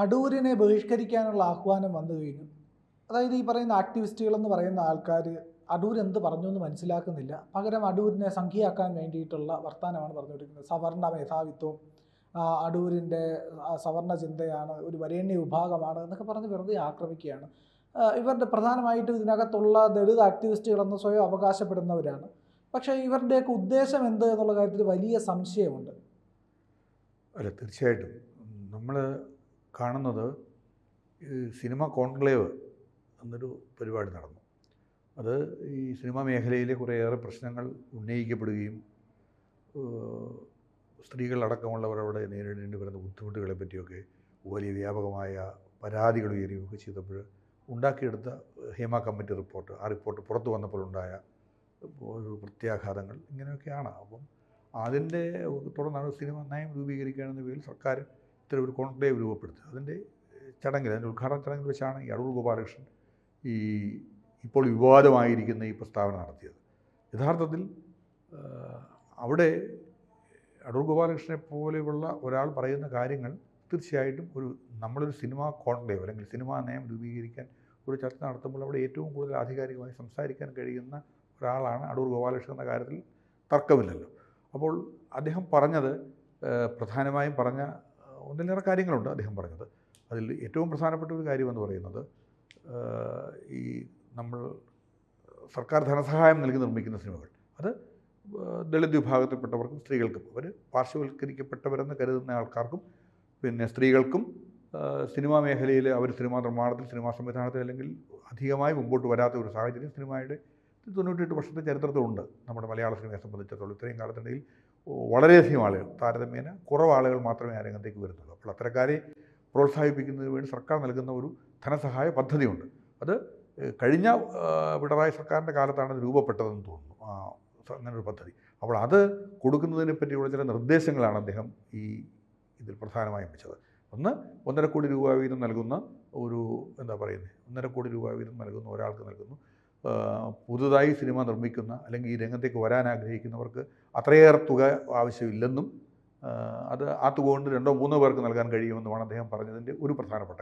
അടൂരിനെ ബഹിഷ്കരിക്കാനുള്ള ആഹ്വാനം വന്നു കഴിഞ്ഞു. അതായത് ഈ പറയുന്ന ആക്ടിവിസ്റ്റുകൾ എന്ന് പറയുന്ന ആൾക്കാർ അടൂർ എന്ത് പറഞ്ഞു എന്ന് മനസ്സിലാക്കുന്നില്ല. പകരം അടൂരിനെ സംഖ്യയാക്കാൻ വേണ്ടിയിട്ടുള്ള വർത്തമാനമാണ് പറഞ്ഞുകൊണ്ടിരിക്കുന്നത്. സവർണ മേധാവിത്വം അടൂരിന്റെ സവർണ ചിന്തയാണ് ഒരു വരേണ്യ വിഭാഗമാണ് എന്നൊക്കെ പറഞ്ഞ് വെറുതെ ആക്രമിക്കുകയാണ്. ഇവരുടെ പ്രധാനമായിട്ടും ഇതിനകത്തുള്ള ദളിത് ആക്ടിവിസ്റ്റുകളെന്ന് സ്വയം അവകാശപ്പെടുന്നവരാണ്. പക്ഷേ ഇവരുടെയൊക്കെ ഉദ്ദേശം എന്ത് എന്നുള്ള കാര്യത്തിൽ വലിയ സംശയമുണ്ട്. അല്ല തീർച്ചയായിട്ടും. നമ്മൾ കാണുന്നത് സിനിമ കോൺക്ലേവ് എന്നൊരു പരിപാടി നടന്നു. അത് ഈ സിനിമാ മേഖലയിലെ കുറേയേറെ പ്രശ്നങ്ങൾ ഉന്നയിക്കപ്പെടുകയും സ്ത്രീകളടക്കമുള്ളവരവിടെ നേരിടേണ്ടി വരുന്ന ബുദ്ധിമുട്ടുകളെ പറ്റിയൊക്കെ വലിയ വ്യാപകമായ പരാതികൾ ഉയരുകയൊക്കെ ചെയ്തപ്പോൾ ഉണ്ടാക്കിയെടുത്ത ഹേമ കമ്മിറ്റി റിപ്പോർട്ട് ആ റിപ്പോർട്ട് പുറത്തു വന്നപ്പോൾ ഉണ്ടായ പ്രത്യാഘാതങ്ങൾ ഇങ്ങനെയൊക്കെയാണ്. അപ്പം അതിന്റെ തുടർന്നാണ് സിനിമ നയം രൂപീകരിക്കുകയാണെന്ന പേരിൽ സർക്കാർ ഇത്തരം ഒരു കോൺക്ലേവ് രൂപപ്പെടുത്തുക. അതിന്റെ ചടങ്ങിൽ അതിന്റെ ഉദ്ഘാടന ചടങ്ങിൽ വെച്ചാണ് ഈ അടൂർ ഗോപാലകൃഷ്ണൻ ഈ ഇപ്പോൾ വിവാദമായിരിക്കുന്ന ഈ പ്രസ്താവന നടത്തിയത്. യഥാർത്ഥത്തിൽ അവിടെ അടൂർ ഗോപാലകൃഷ്ണനെ പോലെയുള്ള ഒരാൾ പറയുന്ന കാര്യങ്ങൾ തീർച്ചയായിട്ടും ഒരു നമ്മളൊരു സിനിമ കോൺക്ലേവ് അല്ലെങ്കിൽ സിനിമാ നയം രൂപീകരിക്കാൻ ഒരു ചർച്ച നടത്തുമ്പോൾ അവിടെ ഏറ്റവും കൂടുതൽ ആധികാരികമായി സംസാരിക്കാൻ കഴിയുന്ന ഒരാളാണ് അടൂർ ഗോപാലകൃഷ്ണൻ എന്ന കാര്യത്തിൽ തർക്കമില്ലല്ലോ. അപ്പോൾ അദ്ദേഹം പറഞ്ഞത് പ്രധാനമായും പറഞ്ഞ ഒന്നിലേറെ കാര്യങ്ങളുണ്ട് അദ്ദേഹം പറഞ്ഞത്. അതിൽ ഏറ്റവും പ്രധാനപ്പെട്ട ഒരു കാര്യമെന്ന് പറയുന്നത് ഈ നമ്മൾ സർക്കാർ ധനസഹായം നൽകി നിർമ്മിക്കുന്ന സിനിമകൾ. അത് ദളിത് വിഭാഗത്തിൽപ്പെട്ടവർക്കും സ്ത്രീകൾക്കും അവർ പാർശ്വവൽക്കരിക്കപ്പെട്ടവരെന്ന് കരുതുന്ന ആൾക്കാർക്കും പിന്നെ സ്ത്രീകൾക്കും സിനിമാ മേഖലയിൽ അവർ സിനിമാ നിർമ്മാണത്തിൽ സിനിമാ സംവിധാനത്തിൽ അല്ലെങ്കിൽ അധികമായി മുമ്പോട്ട് വരാത്ത ഒരു സാഹചര്യം സിനിമയുടെ തൊണ്ണൂറ്റെട്ട് വർഷത്തെ ചരിത്രത്തിലുണ്ട്. നമ്മുടെ മലയാള സിനിമയെ സംബന്ധിച്ചിടത്തോളം ഇത്രയും കാലത്തിനിടയിൽ വളരെയധികം ആളുകൾ താരതമ്യേന കുറവ് ആളുകൾ മാത്രമേ ആ രംഗത്തേക്ക് വരുന്നുള്ളൂ. അപ്പോൾ അത്തരക്കാരെ പ്രോത്സാഹിപ്പിക്കുന്നതിന് വേണ്ടി സർക്കാർ നൽകുന്ന ഒരു ധനസഹായ പദ്ധതിയുണ്ട്. അത് കഴിഞ്ഞ പിണറായി സർക്കാരിന്റെ കാലത്താണ് അത് രൂപപ്പെട്ടതെന്ന് തോന്നുന്നു. അങ്ങനൊരു പദ്ധതി. അപ്പോൾ അത് കൊടുക്കുന്നതിനെ പറ്റിയുള്ള ചില നിർദ്ദേശങ്ങളാണ് അദ്ദേഹം ഈ ഇതിൽ പ്രധാനമായും വെച്ചത്. ഒന്ന് ഒന്നര കോടി രൂപ വീതം നൽകുന്ന ഒരു എന്താ പറയുന്നത് ഒന്നര കോടി രൂപ വീതം നൽകുന്ന ഒരാൾക്ക് നൽകുന്നു. പുതുതായി സിനിമ നിർമ്മിക്കുന്ന അല്ലെങ്കിൽ ഈ രംഗത്തേക്ക് വരാൻ ആഗ്രഹിക്കുന്നവർക്ക് അത്രയേറെ തുക ആവശ്യമില്ലെന്നും അത് ആ തുക കൊണ്ട് രണ്ടോ മൂന്നോ പേർക്ക് നൽകാൻ കഴിയുമെന്നുമാണ് അദ്ദേഹം പറഞ്ഞതിന്റെ ഒരു പ്രധാനപ്പെട്ട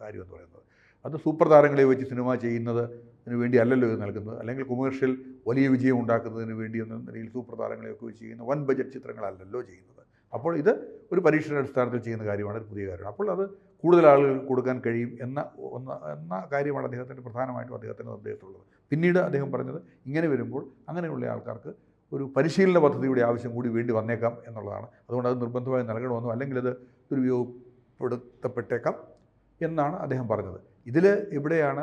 കാര്യം എന്ന് പറയുന്നത്. അത് സൂപ്പർ താരങ്ങളെ വെച്ച് സിനിമ ചെയ്യുന്നതിന് വേണ്ടി അല്ലല്ലോ ഇത് നൽകുന്നത്. അല്ലെങ്കിൽ കൊമേഴ്ഷ്യൽ വലിയ വിജയം ഉണ്ടാക്കുന്നതിന് വേണ്ടി എന്ന നിലയിൽ സൂപ്പർ താരങ്ങളെയൊക്കെ വെച്ച് ചെയ്യുന്ന വൻ ബജറ്റ് ചിത്രങ്ങളല്ലല്ലോ ചെയ്യുന്നത്. അപ്പോൾ ഇത് ഒരു പരീക്ഷണ അടിസ്ഥാനത്തിൽ ചെയ്യുന്ന കാര്യമാണ് പുതിയ കാര്യമാണ്. അപ്പോൾ അത് കൂടുതൽ ആളുകൾക്ക് കൊടുക്കാൻ കഴിയും എന്ന ഒന്ന് എന്ന കാര്യമാണ് അദ്ദേഹത്തിന്റെ പ്രധാനമായിട്ടും അദ്ദേഹത്തിന്റെ നിർദ്ദേശമുള്ളത് പിന്നീട് അദ്ദേഹം പറഞ്ഞത് ഇങ്ങനെ വരുമ്പോൾ അങ്ങനെയുള്ള ആൾക്കാർക്ക് ഒരു പരിശീലന പദ്ധതിയുടെ ആവശ്യം കൂടി വേണ്ടി വന്നേക്കാം എന്നുള്ളതാണ്. അതുകൊണ്ട് അത് നിർബന്ധമായി നൽകണമെന്നോ അല്ലെങ്കിൽ അത് ദുരുപയോഗപ്പെടുത്തപ്പെട്ടേക്കാം എന്നാണ് അദ്ദേഹം പറഞ്ഞത്. ഇതിൽ എവിടെയാണ്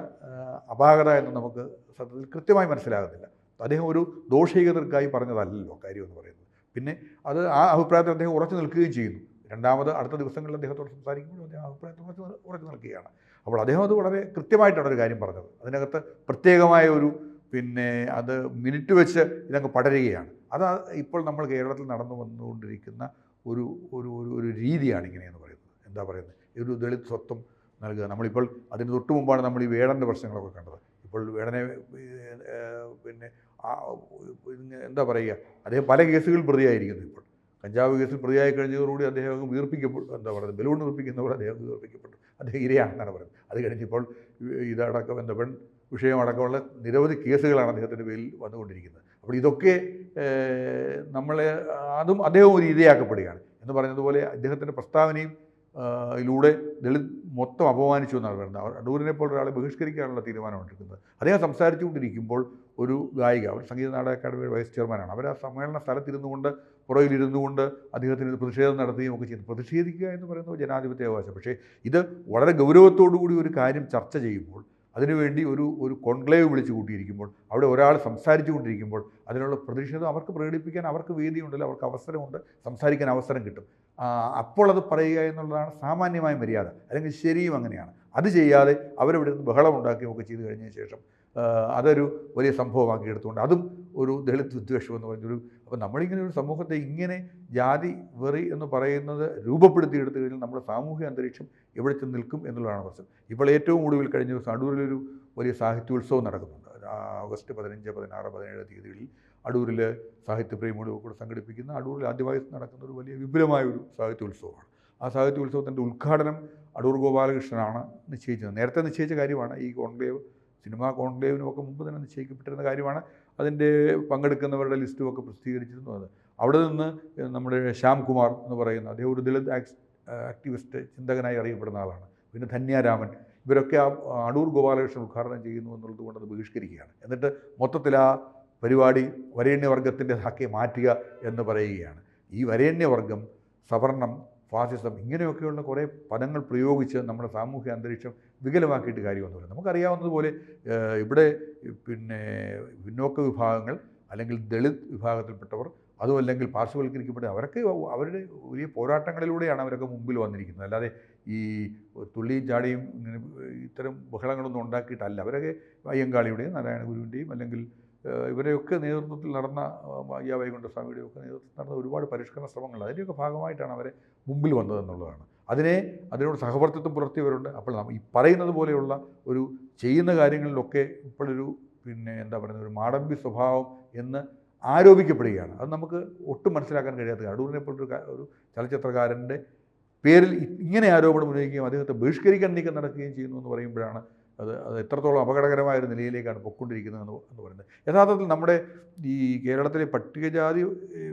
അപാകത എന്ന് നമുക്ക് സത്യത്തിൽ കൃത്യമായി മനസ്സിലാകുന്നില്ല. അദ്ദേഹം ഒരു ദോഷീകതർക്കായി പറഞ്ഞതല്ലല്ലോ കാര്യമെന്ന് പറയുന്നത്. പിന്നെ അത് ആ അഭിപ്രായത്തിൽ അദ്ദേഹം ഉറച്ചു നിൽക്കുകയും ചെയ്യുന്നു. രണ്ടാമത് അടുത്ത ദിവസങ്ങളിൽ അദ്ദേഹത്തോട് സംസാരിക്കുമ്പോൾ അദ്ദേഹം അഭിപ്രായത്തിൽ ഉറച്ചു നിൽ- ഉറച്ചു നിൽക്കുകയാണ്. അപ്പോൾ അദ്ദേഹം അത് വളരെ കൃത്യമായിട്ടാണ് ഒരു കാര്യം പറഞ്ഞത്. അതിനകത്ത് പ്രത്യേകമായ ഒരു പിന്നെ അത് മിനിറ്റ് വെച്ച് ഇതങ്ങ് പടരുകയാണ്. അത് ഇപ്പോൾ നമ്മൾ കേരളത്തിൽ നടന്നു വന്നുകൊണ്ടിരിക്കുന്ന ഒരു ഒരു ഒരു ഒരു രീതിയാണ് ഇങ്ങനെയെന്ന് പറയുന്നത്. എന്താ പറയുന്നത്? ഒരു ദളിത് സ്വത്വം നൽകുക. നമ്മളിപ്പോൾ അതിന് തൊട്ട് മുമ്പാണ് നമ്മൾ ഈ വേടന്റെ പ്രശ്നങ്ങളൊക്കെ കണ്ടത്. ഇപ്പോൾ വേടനെ പിന്നെ എന്താ പറയുക? അദ്ദേഹം പല കേസുകളിൽ പ്രതിയായിരിക്കുന്നു ഇപ്പോൾ. കഞ്ചാവ് കേസിൽ പ്രതിയായി കഴിഞ്ഞതോടുകൂടി അദ്ദേഹം വീർപ്പിക്കപ്പെട്ടു. എന്താ പറയുന്നത്? ബലൂൺ വീർപ്പിക്കുന്ന പോലെ അദ്ദേഹം വീർപ്പിക്കപ്പെട്ടു. അദ്ദേഹം ഇരയാണെന്നാണ് പറയുന്നത്. അത് കഴിഞ്ഞിപ്പോൾ ഇതടക്കം എന്താ പെൺ വിഷയമടക്കമുള്ള നിരവധി കേസുകളാണ് അദ്ദേഹത്തിന്റെ പേരിൽ വന്നുകൊണ്ടിരിക്കുന്നത്. അപ്പോൾ ഇതൊക്കെ നമ്മളെ അതും അദ്ദേഹം ഒരു ഇരയാക്കപ്പെടുകയാണ്. എന്ന് പറഞ്ഞതുപോലെ അദ്ദേഹത്തിന്റെ പ്രസ്താവനയും ഇതിലൂടെ ദളിത് മൊത്തം അപമാനിച്ചു എന്നാണ് പറയുന്നത്. അടൂരിനെ പോലെ ഒരാളെ ബഹിഷ്കരിക്കാനുള്ള തീരുമാനമെടുക്കുന്നത്. അദ്ദേഹം സംസാരിച്ചുകൊണ്ടിരിക്കുമ്പോൾ ഒരു ഗായിക അവർ സംഗീത നാടക അക്കാദമിയുടെ വൈസ് ചെയർമാനാണ് അവർ ആ സമ്മേളന സ്ഥലത്തിരുന്നു കൊണ്ട് പുറകിലിരുന്നു കൊണ്ട് അദ്ദേഹത്തിന് പ്രതിഷേധം നടത്തുകയും ഒക്കെ ചെയ്തു. പ്രതിഷേധിക്കുക എന്ന് പറയുന്നത് ജനാധിപത്യ അവകാശം. പക്ഷേ ഇത് വളരെ ഗൗരവത്തോടു കൂടി ഒരു കാര്യം ചർച്ച ചെയ്യുമ്പോൾ അതിനുവേണ്ടി ഒരു ഒരു കോൺക്ലേവ് വിളിച്ചു കൂട്ടിയിരിക്കുമ്പോൾ അവിടെ ഒരാൾ സംസാരിച്ചു കൊണ്ടിരിക്കുമ്പോൾ അതിനുള്ള പ്രതിഷേധം അവർക്ക് പ്രകടിപ്പിക്കാൻ അവർക്ക് വേദിയുണ്ടല്ലോ അവർക്ക് അവസരമുണ്ട് സംസാരിക്കാൻ അവസരം കിട്ടും. അപ്പോൾ അത് പറയുക എന്നുള്ളതാണ് സാമാന്യമായ മര്യാദ. അല്ലെങ്കിൽ ശരിയും അങ്ങനെയാണ്. അത് ചെയ്യാതെ അവരവിടെ നിന്ന് ഒക്കെ ചെയ്തു കഴിഞ്ഞതിന് ശേഷം അതൊരു വലിയ സംഭവമാക്കി എടുത്തുകൊണ്ട് അതും ഒരു ദളിത് വിദ്വേഷം എന്ന് പറഞ്ഞൊരു അപ്പോൾ നമ്മളിങ്ങനെ ഒരു സമൂഹത്തെ ഇങ്ങനെ ജാതി വെറി എന്ന് പറയുന്നത് രൂപപ്പെടുത്തിയെടുത്തു കഴിഞ്ഞാൽ നമ്മുടെ സാമൂഹിക അന്തരീക്ഷം എവിടെ ചെന്ന് നിൽക്കും എന്നുള്ളതാണ് പ്രശ്നം. ഇപ്പോൾ ഏറ്റവും ഒടുവിൽ കഴിഞ്ഞ ദിവസം അടൂരിലൊരു വലിയ സാഹിത്യോത്സവം നടക്കുന്നുണ്ട്. ഓഗസ്റ്റ് പതിനഞ്ച് പതിനാറ് പതിനേഴ് തീയതികളിൽ അടൂരിൽ സാഹിത്യപ്രേമികളും കൂടെ സംഘടിപ്പിക്കുന്ന അടൂരിൽ ആദ്യമായി നടക്കുന്ന ഒരു വലിയ വിപുലമായ ഒരു സാഹിത്യോത്സവമാണ്. ആ സാഹിത്യോത്സവത്തിന്റെ ഉദ്ഘാടനം അടൂർ ഗോപാലകൃഷ്ണനാണ് നിശ്ചയിച്ചത്. നേരത്തെ നിശ്ചയിച്ച കാര്യമാണ്. ഈ കോൺക്ലേവ് സിനിമാ കോൺക്ലേവിനുമൊക്കെ മുമ്പ് തന്നെ നിശ്ചയിക്കപ്പെട്ടിരുന്ന കാര്യമാണ്. അതിന്റെ പങ്കെടുക്കുന്നവരുടെ ലിസ്റ്റും ഒക്കെ പ്രസിദ്ധീകരിച്ചിരുന്നു അത്. അവിടെ നിന്ന് നമ്മുടെ ശ്യാം കുമാർ എന്ന് പറയുന്ന അദ്ദേഹം ഒരു ദളിത് ആക്ടിവിസ്റ്റ് ചിന്തകനായി അറിയപ്പെടുന്ന ആളാണ്. പിന്നെ ധന്യാരാമൻ ഇവരൊക്കെ ആ അടൂർ ഗോപാലകൃഷ്ണൻ ഉദ്ഘാടനം ചെയ്യുന്നു എന്നുള്ളത് കൊണ്ട് അത് ബഹിഷ്കരിക്കുകയാണ്. എന്നിട്ട് മൊത്തത്തിൽ ആ പരിപാടി വരേണ്യവർഗത്തിന്റെതാക്കി മാറ്റുക എന്ന് പറയുകയാണ്. ഈ വരേണ്യവർഗം സവർണം ഫാസിസം ഇങ്ങനെയൊക്കെയുള്ള കുറേ പദങ്ങൾ പ്രയോഗിച്ച് നമ്മുടെ സാമൂഹ്യ അന്തരീക്ഷം വികലമാക്കിയിട്ട് കാര്യമൊന്നുമില്ല നമുക്കറിയാവുന്നതുപോലെ ഇവിടെ പിന്നെ പിന്നോക്ക വിഭാഗങ്ങൾ അല്ലെങ്കിൽ ദളിത് വിഭാഗത്തിൽപ്പെട്ടവർ അതും അല്ലെങ്കിൽ പാർശ്വവൽക്കരിക്കപ്പെട്ട അവരൊക്കെ അവരുടെ വലിയ പോരാട്ടങ്ങളിലൂടെയാണ് അവരൊക്കെ മുമ്പിൽ വന്നിരിക്കുന്നത്. അല്ലാതെ ഈ തുള്ളിയും ചാടിയും ഇങ്ങനെ ഇത്തരം ബഹളങ്ങളൊന്നും ഉണ്ടാക്കിയിട്ടല്ല. അവരൊക്കെ അയ്യങ്കാളിയുടെയും നാരായണ ഗുരുവിന്റെയും അല്ലെങ്കിൽ ഇവരെയൊക്കെ നേതൃത്വത്തിൽ നടന്ന അയ്യാ വൈകുണ്ഠ സ്വാമിയുടെ ഒക്കെ നേതൃത്വത്തിൽ നടന്ന ഒരുപാട് പരിഷ്കരണ ശ്രമങ്ങൾ. അതിന്റെയൊക്കെ ഭാഗമായിട്ടാണ് അവരെ മുമ്പിൽ വന്നതെന്നുള്ളതാണ് അതിനെ അതിനോട് സഹവർത്തിത്വം പുലർത്തിയവരുണ്ട്. അപ്പോൾ ഈ പറയുന്നത് പോലെയുള്ള ഒരു ചെയ്യുന്ന കാര്യങ്ങളിലൊക്കെ ഇപ്പോഴൊരു പിന്നെ എന്താ പറയുന്നത് ഒരു മാടമ്പി സ്വഭാവം എന്ന് ആരോപിക്കപ്പെടുകയാണ്. അത് നമുക്ക് ഒട്ടും മനസ്സിലാക്കാൻ കഴിയാത്ത അടൂരിനെ പോലൊരു ഒരു ചലച്ചിത്രകാരന്റെ പേരിൽ ഇങ്ങനെ ആരോപണം ഉന്നയിക്കുകയും അദ്ദേഹത്തെ ബഹിഷ്കരിക്കാൻ നീക്കം നടക്കുകയും ചെയ്യുന്നു എന്ന് പറയുമ്പോഴാണ് അത് അത് എത്രത്തോളം അപകടകരമായ ഒരു നിലയിലേക്കാണ് പൊക്കൊണ്ടിരിക്കുന്നത് എന്ന് എന്ന് പറയുന്നത്. യഥാർത്ഥത്തിൽ നമ്മുടെ ഈ കേരളത്തിലെ പട്ടികജാതി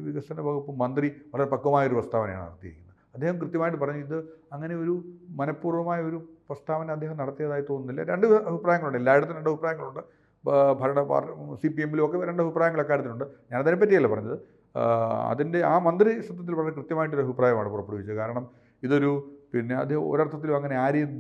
വികസന വകുപ്പ് മന്ത്രി വളരെ പക്വമായൊരു പ്രസ്താവനയാണ് നടത്തിയിരിക്കുന്നത്. അദ്ദേഹം കൃത്യമായിട്ട് പറഞ്ഞു ഇത് അങ്ങനെ ഒരു മനഃപൂർവമായ ഒരു പ്രസ്താവന അദ്ദേഹം നടത്തിയതായി തോന്നുന്നില്ല. രണ്ട് അഭിപ്രായങ്ങളുണ്ട്. എല്ലായിടത്തും രണ്ട് അഭിപ്രായങ്ങളുണ്ട്. ഭരണ പാർട്ടി സി പി എമ്മിലും ഒക്കെ രണ്ട് അഭിപ്രായങ്ങൾ അക്കാര്യത്തിലുണ്ട് ഞാനതിനെ പറ്റിയല്ല പറഞ്ഞത്. അതിന്റെ ആ മന്ത്രി സത്യത്തിൽ വളരെ കൃത്യമായിട്ടൊരു അഭിപ്രായമാണ് പുറപ്പെടുവിച്ചത്. കാരണം ഇതൊരു പിന്നെ അത് ഒരർത്ഥത്തിലും അങ്ങനെ ആരെയും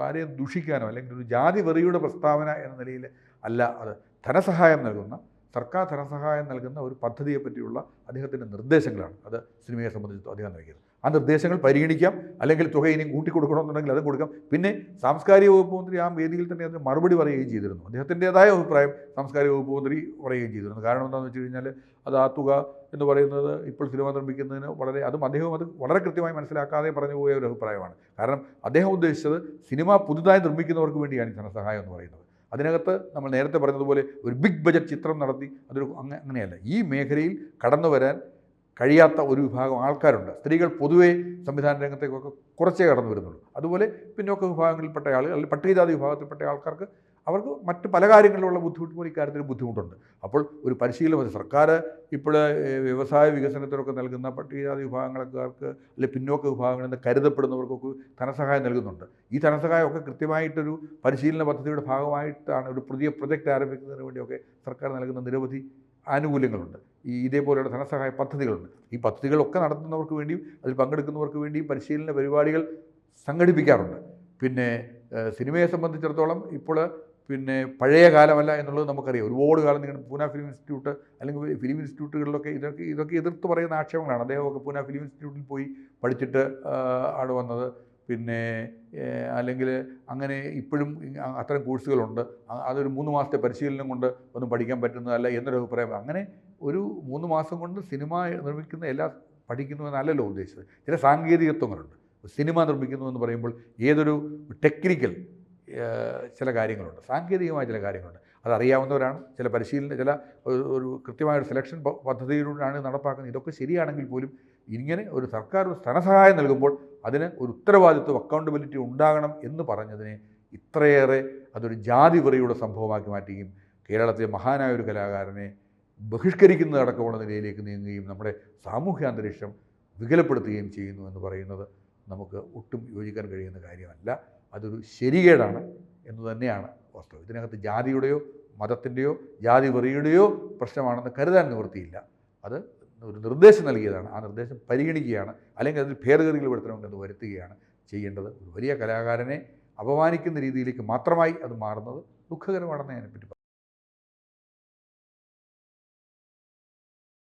ആരെയും ദുഷിക്കാനോ അല്ലെങ്കിൽ ഒരു ജാതി വെറിയുടെ പ്രസ്താവന എന്ന നിലയിൽ അല്ല അത് ധനസഹായം നൽകുന്ന സർക്കാർ ധനസഹായം നൽകുന്ന ഒരു പദ്ധതിയെ പറ്റിയുള്ള അദ്ദേഹത്തിന്റെ നിർദ്ദേശങ്ങളാണ്. അത് സിനിമയെ സംബന്ധിച്ച് അദ്ദേഹം നൽകിയത്. ആ നിർദ്ദേശങ്ങൾ പരിഗണിക്കാം. അല്ലെങ്കിൽ തുക ഇനിയും കൂട്ടിക്കൊടുക്കണമെന്നുണ്ടെങ്കിൽ അത് കൊടുക്കാം. പിന്നെ സാംസ്കാരിക വകുപ്പ് മന്ത്രി ആ വേദിയിൽ തന്നെ അതിന് മറുപടി പറയുകയും ചെയ്തിരുന്നു. അദ്ദേഹത്തിന്റെതായ അഭിപ്രായം സാംസ്കാരിക വകുപ്പ് മന്ത്രി പറയുകയും ചെയ്തിരുന്നു. കാരണം എന്താണെന്ന് വെച്ച് കഴിഞ്ഞാൽ അത് ആ തുക എന്ന് പറയുന്നത് ഇപ്പോൾ സിനിമ നിർമ്മിക്കുന്നതിന് വളരെ അതും അദ്ദേഹം അത് വളരെ കൃത്യമായി മനസ്സിലാക്കാതെ പറഞ്ഞു പോയ ഒരു അഭിപ്രായമാണ്. കാരണം അദ്ദേഹം ഉദ്ദേശിച്ചത് സിനിമ പുതുതായി നിർമ്മിക്കുന്നവർക്ക് വേണ്ടിയാണ് ഈ ധനസഹായം എന്ന് പറയുന്നത്. അതിനകത്ത് നമ്മൾ നേരത്തെ പറഞ്ഞതുപോലെ ഒരു ബിഗ് ബജറ്റ് ചിത്രം നടത്തി അതൊരു അങ്ങനെ അങ്ങനെയല്ല. ഈ മേഖലയിൽ കടന്നു വരാൻ കഴിയാത്ത ഒരു വിഭാഗം ആൾക്കാരുണ്ട്. സ്ത്രീകൾ പൊതുവേ സംവിധാന രംഗത്തേക്കൊക്കെ കുറച്ചേ കടന്നു വരുന്നുള്ളൂ. അതുപോലെ പിന്നോക്ക വിഭാഗങ്ങളിൽപ്പെട്ട ആളുകൾ അല്ലെങ്കിൽ പട്ടികജാതി വിഭാഗത്തിൽപ്പെട്ട ആൾക്കാർക്ക് അവർക്ക് മറ്റ് പല കാര്യങ്ങളിലുള്ള ബുദ്ധിമുട്ട് പോലും ഇക്കാര്യത്തിൽ ബുദ്ധിമുട്ടുണ്ട്. അപ്പോൾ ഒരു പരിശീലനം സർക്കാർ ഇപ്പോൾ വ്യവസായ വികസനത്തിനൊക്കെ നൽകുന്ന പട്ടികജാതി വിഭാഗങ്ങൾക്കാർക്ക് അല്ലെങ്കിൽ പിന്നോക്ക വിഭാഗങ്ങളിൽ നിന്ന് കരുതപ്പെടുന്നവർക്കൊക്കെ ധനസഹായം നൽകുന്നുണ്ട്. ഈ ധനസഹായമൊക്കെ കൃത്യമായിട്ടൊരു പരിശീലന പദ്ധതിയുടെ ഭാഗമായിട്ടാണ് ഒരു പുതിയ പ്രൊജക്റ്റ് ആരംഭിക്കുന്നതിന് വേണ്ടിയൊക്കെ സർക്കാർ നൽകുന്ന നിരവധി ആനുകൂല്യങ്ങളുണ്ട്. ഈ ഇതേപോലെയുള്ള ധനസഹായ പദ്ധതികളുണ്ട്. ഈ പദ്ധതികളൊക്കെ നടത്തുന്നവർക്ക് വേണ്ടിയും അതിൽ പങ്കെടുക്കുന്നവർക്ക് വേണ്ടിയും പരിശീലന പരിപാടികൾ സംഘടിപ്പിക്കാറുണ്ട്. പിന്നെ സിനിമയെ സംബന്ധിച്ചിടത്തോളം ഇപ്പോൾ പിന്നെ പഴയ കാലമല്ല എന്നുള്ളത് നമുക്കറിയാം. ഒരുപാട് കാലം നിങ്ങൾ പൂന ഫിലിം ഇൻസ്റ്റിറ്റ്യൂട്ട് അല്ലെങ്കിൽ ഫിലിം ഇൻസ്റ്റിറ്റ്യൂട്ടുകളിലൊക്കെ ഇതൊക്കെ ഇതൊക്കെ എതിർത്ത് പറയുന്ന ആക്ഷേപങ്ങളാണ്. അദ്ദേഹമൊക്കെ പൂന ഫിലിം ഇൻസ്റ്റിറ്റ്യൂട്ടിൽ പോയി പഠിച്ചിട്ട് ആണ് വന്നത്. പിന്നെ അല്ലെങ്കിൽ അങ്ങനെ ഇപ്പോഴും അത്തരം കോഴ്സുകളുണ്ട്. അതൊരു മൂന്ന് മാസത്തെ പരിശീലനം കൊണ്ട് ഒന്നും പഠിക്കാൻ പറ്റുന്നതല്ല എന്നൊരു അഭിപ്രായം. അങ്ങനെ ഒരു മൂന്ന് മാസം കൊണ്ട് സിനിമ നിർമ്മിക്കുന്ന എല്ലാ പഠിക്കുന്നുവെന്നല്ലല്ലോ ഉദ്ദേശിച്ചത്. ചില സാങ്കേതികത്വങ്ങളുണ്ട്. സിനിമ നിർമ്മിക്കുന്നു എന്ന് പറയുമ്പോൾ ഏതൊരു ടെക്നിക്കൽ ചില കാര്യങ്ങളുണ്ട്. സാങ്കേതികമായ ചില കാര്യങ്ങളുണ്ട്. അതറിയാവുന്നവരാണ്. ചില പരിശീലന ചില ഒരു കൃത്യമായ ഒരു സെലക്ഷൻ പദ്ധതിയിലൂടെയാണ് നടപ്പാക്കുന്നത്. ഇതൊക്കെ ശരിയാണെങ്കിൽ പോലും ഇങ്ങനെ ഒരു സർക്കാർ ഒരു ധനസഹായം നൽകുമ്പോൾ അതിന് ഒരു ഉത്തരവാദിത്വം അക്കൗണ്ടബിലിറ്റി ഉണ്ടാകണം എന്ന് പറഞ്ഞതിനെ ഇത്രയേറെ അതൊരു ജാതി വെറിയുടെ സംഭവമാക്കി മാറ്റുകയും കേരളത്തിലെ മഹാനായ ഒരു കലാകാരനെ ബഹിഷ്കരിക്കുന്നതടക്കമുള്ള നിലയിലേക്ക് നീങ്ങുകയും നമ്മുടെ സാമൂഹ്യ അന്തരീക്ഷം വികലപ്പെടുത്തുകയും ചെയ്യുന്നു എന്ന് പറയുന്നത് നമുക്ക് ഒട്ടും യോജിക്കാൻ കഴിയുന്ന കാര്യമല്ല. അതൊരു ശരികേടാണ് എന്ന് തന്നെയാണ് വാസ്തവം. ഇതിനകത്ത് ജാതിയുടെയോ മതത്തിന്റെയോ ജാതി വെറിയുടെയോ പ്രശ്നമാണെന്ന് കരുതാൻ നിവൃത്തിയില്ല. അത് ഒരു നിർദ്ദേശം നൽകിയതാണ്. ആ നിർദ്ദേശം പരിഗണിക്കുകയാണ്. അല്ലെങ്കിൽ അതിൽ ഭേദഗതികൾ വരുത്തണമെങ്കിൽ അത് വരുത്തുകയാണ് ചെയ്യേണ്ടത്. ഒരു വലിയ കലാകാരനെ അപമാനിക്കുന്ന രീതിയിലേക്ക് മാത്രമായി അത് മാറുന്നത് ദുഃഖകരമാണെന്ന് അതിനെപ്പറ്റി